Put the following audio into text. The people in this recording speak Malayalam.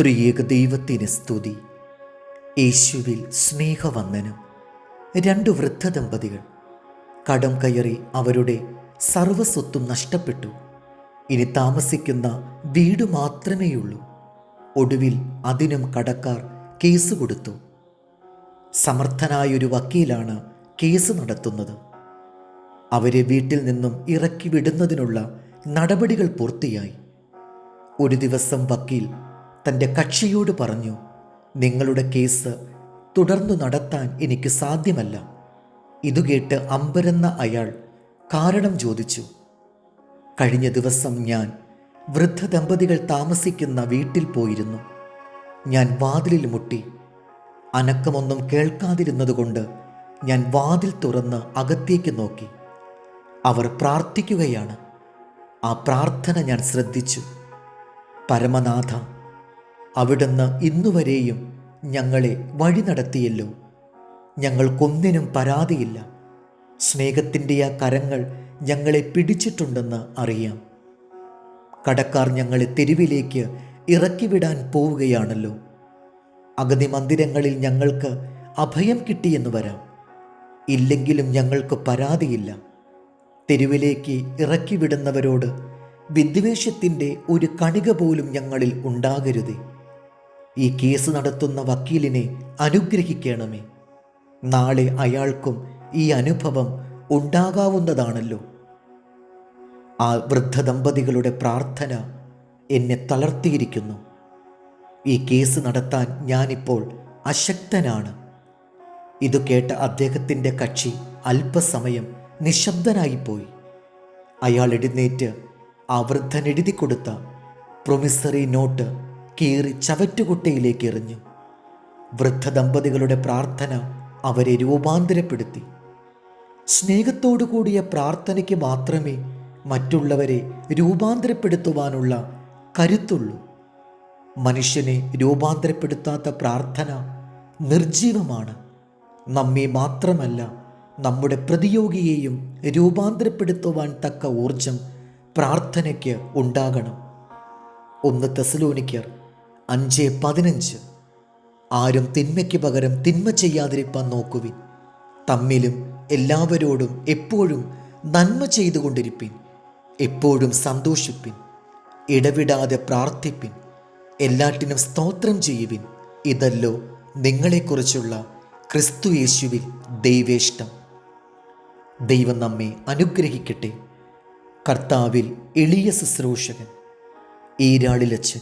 ത്രിയേക ദൈവത്തിന് സ്തുതി. യേശുവിൽ സ്നേഹവന്ദനം. രണ്ട് വൃദ്ധ ദമ്പതികൾ. കടം കയറി അവരുടെ സർവസ്വത്തും നഷ്ടപ്പെട്ടു. ഇനി താമസിക്കുന്ന വീട് മാത്രമേയുള്ളൂ. ഒടുവിൽ അതിനും കടക്കാർ കേസ് കൊടുത്തു. സമർത്ഥനായൊരു വക്കീലാണ് കേസ് നടത്തുന്നത്. അവരെ വീട്ടിൽ നിന്നും ഇറക്കി വിടുന്നതിനുള്ള നടപടികൾ പൂർത്തിയായി. ഒരു ദിവസം വക്കീൽ തന്റെ കക്ഷിയോട് പറഞ്ഞു നിങ്ങളുടെ കേസ് തുടർന്നു നടത്താൻ എനിക്ക് സാധ്യമല്ല. ഇതു കേട്ട് അമ്പരന്ന അയാൾ കാരണം ചോദിച്ചു കഴിഞ്ഞ ദിവസം ഞാൻ വൃദ്ധ ദമ്പതികൾ താമസിക്കുന്ന വീട്ടിൽ പോയിരുന്നു. ഞാൻ വാതിലിൽ മുട്ടി. അനക്കമൊന്നും കേൾക്കാതിരുന്നതുകൊണ്ട് ഞാൻ വാതിൽ തുറന്ന് അകത്തേക്ക് നോക്കി. അവർ പ്രാർത്ഥിക്കുകയാണ്. ആ പ്രാർത്ഥന ഞാൻ ശ്രദ്ധിച്ചു. പരമനാഥ അവിടുന്ന് ഇന്നുവരെയും ഞങ്ങളെ വഴി നടത്തിയല്ലോ. ഞങ്ങൾക്കൊന്നിനും പരാതിയില്ല. സ്നേഹത്തിന്റെ ആ കരങ്ങൾ ഞങ്ങളെ പിടിച്ചിട്ടുണ്ടെന്ന് അറിയാം. കടക്കാർ ഞങ്ങളെ തെരുവിലേക്ക് ഇറക്കിവിടാൻ പോവുകയാണല്ലോ. അഗതി മന്ദിരങ്ങളിൽ ഞങ്ങൾക്ക് അഭയം കിട്ടിയെന്ന് വരാം. ഇല്ലെങ്കിലും ഞങ്ങൾക്ക് പരാതിയില്ല. തെരുവിലേക്ക് ഇറക്കിവിടുന്നവരോട് വിദ്വേഷത്തിന്റെ ഒരു കണിക പോലും ഞങ്ങളിൽ ഉണ്ടാകരുതേ. ഈ കേസ് നടത്തുന്ന വക്കീലിനെ അനുഗ്രഹിക്കണമേ. നാളെ അയാൾക്കും ഈ അനുഭവം ഉണ്ടാകാവുന്നതാണല്ലോ. ആ വൃദ്ധ ദമ്പതികളുടെ പ്രാർത്ഥന എന്നെ തളർത്തിയിരിക്കുന്നു. ഈ കേസ് നടത്താൻ ഞാനിപ്പോൾ അശക്തനാണ്. ഇത് കേട്ട അദ്ദേഹത്തിന്റെ കക്ഷി അല്പസമയം നിശബ്ദനായിപ്പോയി. അയാൾ എഴുന്നേറ്റ് ആ വൃദ്ധൻ എഴുതി കൊടുത്ത പ്രൊമിസറി നോട്ട് കീറി ചവറ്റുകുട്ടയിലേക്ക് എറിഞ്ഞു. വൃദ്ധ ദമ്പതികളുടെ പ്രാർത്ഥന അവരെ രൂപാന്തരപ്പെടുത്തി. സ്നേഹത്തോടു കൂടിയ പ്രാർത്ഥനയ്ക്ക് മാത്രമേ മറ്റുള്ളവരെ രൂപാന്തരപ്പെടുത്തുവാനുള്ള കരുത്തുള്ളൂ. മനുഷ്യനെ രൂപാന്തരപ്പെടുത്താത്ത പ്രാർത്ഥന നിർജീവമാണ് നമ്മെ മാത്രമല്ല നമ്മുടെ പ്രതിയോഗിയെയും രൂപാന്തരപ്പെടുത്തുവാൻ തക്ക ഊർജം പ്രാർത്ഥനയ്ക്ക് ഉണ്ടാകണം. ഒന്ന് തെസലോനിക്കർ അഞ്ച് പതിനഞ്ച്. ആരും തിന്മയ്ക്ക് പകരം തിന്മ ചെയ്യാതിരിപ്പാൻ നോക്കുവിൻ. തമ്മിലും എല്ലാവരോടും എപ്പോഴും നന്മ ചെയ്തുകൊണ്ടിരിപ്പിൻ. എപ്പോഴും സന്തോഷിപ്പിൻ. ഇടവിടാതെ പ്രാർത്ഥിപ്പിൻ. എല്ലാറ്റിനും സ്തോത്രം ചെയ്യുവിൻ. ഇതല്ലോ നിങ്ങളെക്കുറിച്ചുള്ള ക്രിസ്തു യേശുവിൽ ദൈവേഷ്ടം. ദൈവം നമ്മെ അനുഗ്രഹിക്കട്ടെ. കർത്താവിൽ എളിയ ശുശ്രൂഷകൻ. ഈരാളിലച്ചൻ